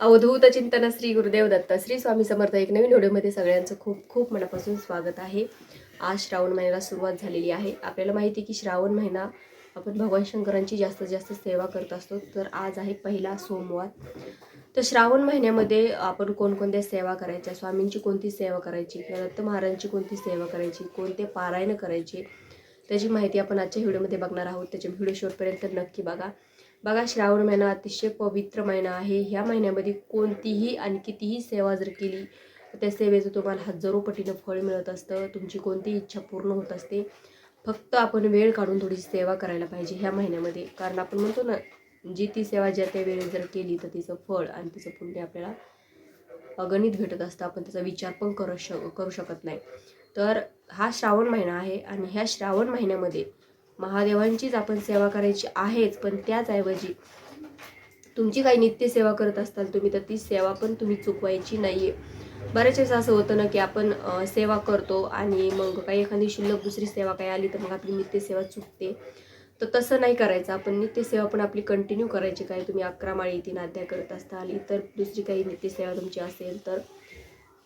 अवधूत चिंतन श्री गुरुदेव दत्त श्री स्वामी समर्थ एक नवीन व्हिडिओमध्ये सगळ्यांचं खूप खूप मनापासून स्वागत आहे. आज श्रावण महिन्याला सुरुवात झालेली आहे. आपल्याला माहिती आहे की श्रावण महिना आपण भगवान शंकरांची जास्तीत जास्त सेवा करत असतो. तर आज आहे पहिला सोमवार. तर श्रावण महिन्यामध्ये आपण कोणकोणत्या सेवा करायच्या? स्वामींची कोणती सेवा करायची? किंवा दत्त महाराजांची कोणती सेवा करायची? कोणते पारायण करायचे? त्याची माहिती आपण आजच्या व्हिडिओमध्ये बघणार आहोत. त्याच्या व्हिडिओ शेवटपर्यंत नक्की बघा. बघा श्रावण महिना अतिशय पवित्र महिना आहे. ह्या महिन्यामध्ये कोणतीही आणि कितीही सेवा जर केली तर त्या सेवेचं तुम्हाला हजारो पटीनं फळ मिळत असतं. तुमची कोणतीही इच्छा पूर्ण होत असते. फक्त आपण वेळ काढून थोडीशी सेवा करायला पाहिजे ह्या महिन्यामध्ये. कारण आपण म्हणतो ना जी ती सेवा ज्या त्या वेळेस जर केली तर तिचं फळ आणि तिचं पुण्य आपल्याला अगणित भेटत असतं. आपण त्याचा विचार पण करू शक करू शकत नाही. तर हा श्रावण महिना आहे आणि ह्या श्रावण महिन्यामध्ये महादेवांचीच आपण सेवा करायची आहेच पण त्याचऐवजी तुमची काही नित्य सेवा करत असाल तुम्ही तर ती सेवा पण तुम्ही चुकवायची नाही आहे बऱ्याच वेळेस असं होतं ना की आपण सेवा करतो आणि मग काही एखादी शिल्लक दुसरी सेवा काही आली तर मग आपली नित्य सेवा चुकते. तर तसं नाही करायचं. आपण नित्य सेवा पण आपली कंटिन्यू करायची. काय तुम्ही अकरा माळी तीन अध्याय करत असताल इतर दुसरी काही नित्य सेवा तुमची असेल तर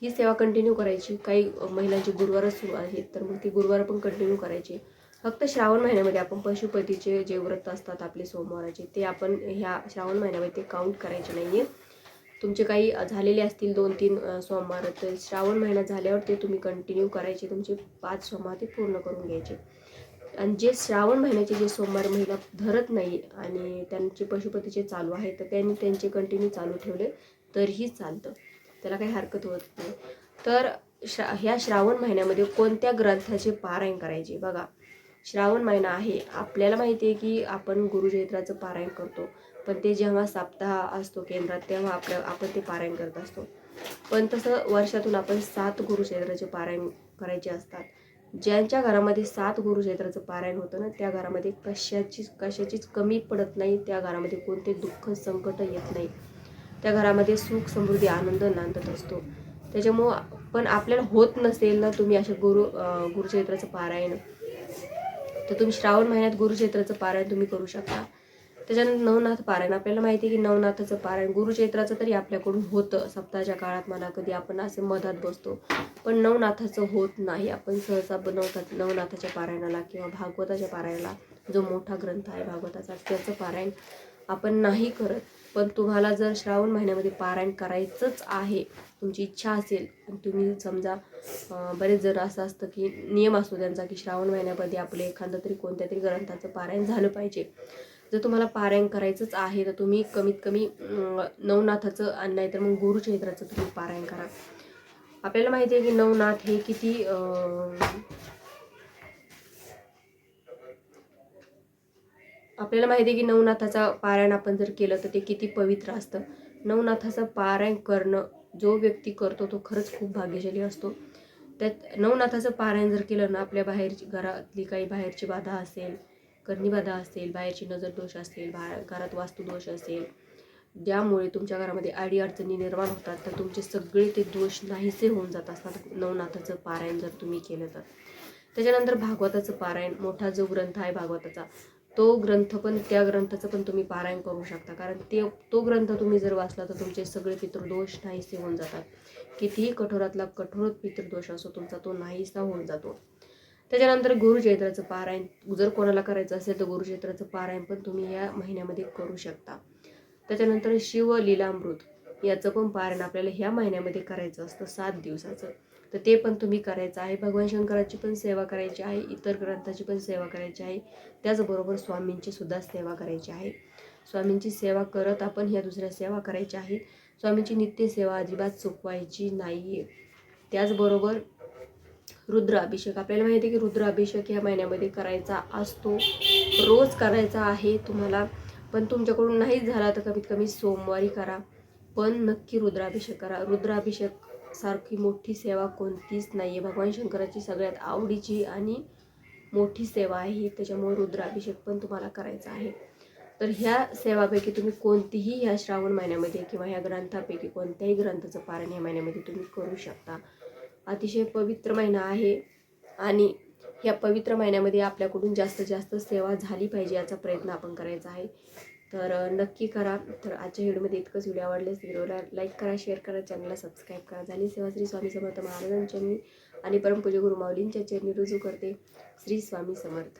ही सेवा कंटिन्यू करायची. काही महिलांचे गुरुवारच सुरू आहेत तर मग ती गुरुवार पण कंटिन्यू करायची. फक्त श्रावण महिन्यामध्ये आपण पशुपतीचे जे व्रत असतात आपले सोमवाराचे ते आपण ह्या श्रावण महिन्यामध्ये ते काउंट करायचे नाही आहे तुमचे काही झालेले असतील दोन तीन सोमवार तर श्रावण महिना झाल्यावर ते तुम्ही कंटिन्यू करायचे तुमचे पाच सोमवार ते पूर्ण करून घ्यायचे. आणि जे श्रावण महिन्याचे जे सोमवार महिला धरत नाही आणि त्यांचे पशुपतीचे चालू आहे तर त्यांनी त्यांचे कंटिन्यू चालू ठेवले तरीही चालतं. त्याला काही हरकत होत नाही. तर श्रा ह्या श्रावण महिन्यामध्ये कोणत्या ग्रंथाचे पारायण करायचे? बघा श्रावण महिना आहे. आपल्याला माहिती आहे की आपण गुरुचैत्राचं पारायण करतो. पण ते जेव्हा सप्ताह असतो केंद्रात तेव्हा आपल्या आपण ते पारायण करत असतो. पण तसं वर्षातून आपण सात गुरुचैत्राचे पारायण करायचे असतात. ज्यांच्या घरामध्ये सात गुरुचैत्राचं पारायण होतं ना त्या घरामध्ये कशाची कशाचीच कमी पडत नाही. त्या घरामध्ये कोणते दुःख संकट येत नाही. त्या घरामध्ये सुख समृद्धी आनंद नांदत असतो. त्याच्यामुळं पण आपल्याला होत नसेल ना तुम्ही अशा गुरु गुरुचैत्राचं पारायण तर तुम्ही श्रावण महिन्यात गुरुक्षेत्राचं पारायण तुम्ही करू शकता. त्याच्यानंतर नवनाथ पारायण. आपल्याला माहिती आहे की नवनाथाचं पारायण गुरुक्षेत्राचं तरी आपल्याकडून होतं. सप्ताहाच्या काळात म्हणा कधी आपण असे मधात बसतो. पण नवनाथाचं होत नाही. आपण सहसा बनवतात नवनाथाच्या पारायणाला किंवा भागवताच्या पारायणाला. जो मोठा ग्रंथ आहे भागवताचा त्याचं पारायण आपण नाही करत. पण तुम्हाला जर श्रावण महिन्यामध्ये पारायण करायचंच आहे तुमची इच्छा असेल आणि तुम्ही समजा बरेच जर असं असतं की नियम असतो त्यांचा की श्रावण महिन्यामध्ये आपले एखादं तरी कोणत्या तरी ग्रंथाचं पारायण झालं पाहिजे. जर तुम्हाला पारायण करायचंच आहे तर तुम्ही कमीत कमी नवनाथाचं आणि नाहीतर मग गुरुचैत्राचं तुम्ही पारायण करा. आपल्याला माहिती आहे की नवनाथ हे किती आपल्याला माहिती आहे की नवनाथाचा पारायण आपण जर केलं तर ते किती पवित्र असतं. नवनाथाचं पारायण करणं जो व्यक्ती करतो तो खरंच खूप भाग्यशाली असतो. त्यात नवनाथाचं पारायण जर केलं ना आपल्या बाहेरची घरातली काही बाहेरची बाधा असेल कर्णीबाधा असेल बाहेरची नजर दोष असेल बाहेर घरात वास्तुदोष असेल ज्यामुळे तुमच्या घरामध्ये आडी अडचणी निर्माण होतात तर तुमचे सगळे ते दोष नाहीसे होऊन जात असतात नवनाथाचं पारायण जर तुम्ही केलं तर. त्याच्यानंतर भागवताचं पारायण मोठा जो ग्रंथ आहे भागवताचा तो ग्रंथ पण त्या ग्रंथाचं पण तुम्ही पारायण करू शकता. कारण ते तो ग्रंथ तुम्ही जर वाचला तर तुमचे सगळे पितृदोष नाहीसे होऊन जातात. कितीही कठोरातला कठोर पितृदोष असो तुमचा तो नाहीसा होऊन जातो. त्याच्यानंतर गुरुचैत्राचं पारायण जर कोणाला करायचं असेल तर गुरुचैत्राचं पारायण पण तुम्ही या महिन्यामध्ये करू शकता. त्याच्यानंतर शिवलीलामृत. याचं पण आपल्याला ह्या महिन्यामध्ये करायचं असतं सात दिवसाचं. तर ते पण तुम्ही करायचं आहे. भगवान शंकराची पण सेवा करायची आहे. इतर ग्रंथाची पण सेवा करायची आहे. त्याचबरोबर स्वामींची सुद्धा सेवा करायची आहे. स्वामींची सेवा करत आपण ह्या दुसऱ्या सेवा करायच्या आहेत स्वामींची नित्य सेवा अजिबात चुकवायची नाही आहे त्याचबरोबर रुद्राभिषेक. आपल्याला माहिती आहे की रुद्राभिषेक ह्या महिन्यामध्ये करायचा असतो. रोज करायचा आहे तुम्हाला. पण तुमच्याकडून नाही झाला तर कमीत कमी सोमवारी करा. पण नक्की रुद्राभिषेक करा रुद्राभिषेक सारखी मोठी सेवा कोणतीच नाही आहे भगवान शंकराची सगळ्यात आवडीची आणि मोठी सेवा आहे त्याच्यामुळे रुद्राभिषेक पण तुम्हाला करायचा आहे. तर ह्या सेवापैकी तुम्ही कोणतीही ह्या श्रावण महिन्यामध्ये किंवा ह्या ग्रंथापैकी कोणत्याही ग्रंथाचं पारण ह्या महिन्यामध्ये तुम्ही करू शकता. अतिशय पवित्र महिना आहे आणि ह्या पवित्र महिन्यामध्ये आपल्याकडून जास्तीत जास्त सेवा झाली पाहिजे याचा प्रयत्न आपण करायचा आहे. तर नक्की करा. तर आजच्या व्हिडिओमध्ये इतकंच. व्हिडिओ आवडल्यास व्हिडिओला लाईक करा शेअर करा चॅनलला सबस्क्राईब करा. झाली सेवा श्री स्वामी समर्थ महाराजांच्या मी आणि परमपूज्य गुरु माऊलींच्या चरणी रुजू करते. श्री स्वामी समर्थ.